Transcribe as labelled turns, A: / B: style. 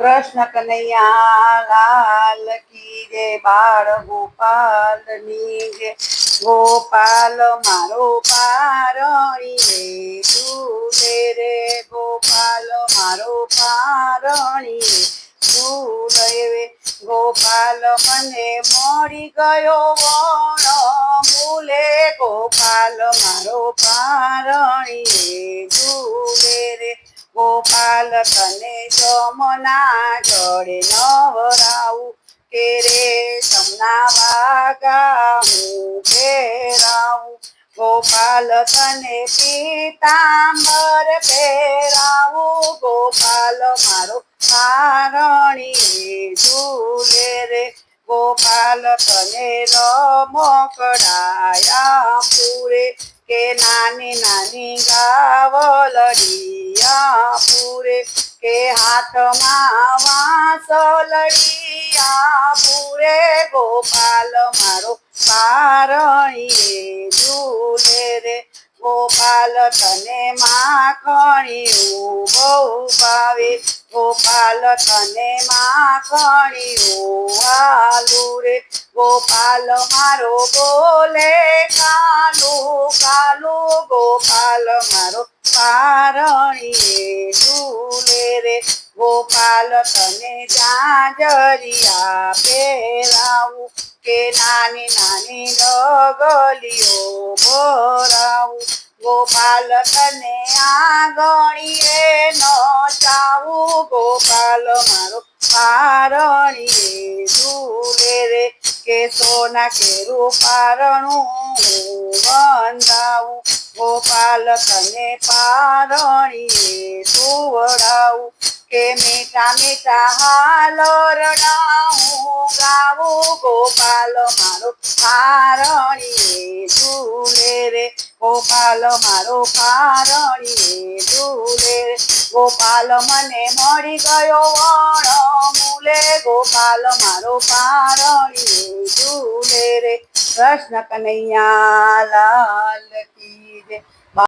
A: કૃષ્ણ કનૈયા, લાલ કી જય, બાળ ગોપાલની જય. ગોપાલ, મારો પારણી રે ઝૂલે રે ગોપાલ, મારો પારણી રે ઝૂલે રે ગોપાલ, મને મળી ગયો વણ, મૂલે ગોપાલ, મારો પારણી રે ઝૂલે ગોપાલ, તને જમના જડે નવરાવું, કે રે સમના વાગા હું ફેરાવું. ગોપાલ, તને પીતાંબર પહેરાવું ગોપાલ, મારો મારણી ઝૂલે રે. ગોપાલ, તને રમકડાયા પૂરે, કે નાની નાની ગાવલડિયા પૂરે કે હાથમાં વાંસલડિયા પૂરે ગોપાલ મારો પારણીએ ઝૂલે રે. ગોપાલ તને માખણી બહુ ભાવે ગોપાલ તને માખણી આલુ રે. ગોપાલ મારો બોલે કાલુ કાલુ. ગોપાલ મારો પારણી ગોપાલ, તને જાજરિયા પહેરાવું કે નાની નાની ડગલીઓ ભરાવું. ગોપાલ, તને આંગણીએ નચાવું ગોપાલ, મારો પારણીએ ઝૂલે રે. કે સોના કેરું પારણું બંધાવું ગોપાલ, તને પારણીએ સુવડાવું. કે મીઠા મીઠા હાલો રડાવું, ગાવું ગોપાલ મારો પારણી રે ઝૂલે રે. ગોપાલ મારો પારણી રે ઝૂલે રે. ગોપાલ મને મળી ગયો વણ મૂલે. ગોપાલ મારો પારણી રે ઝૂલે રે. કૃષ્ણ કનૈયા લાલ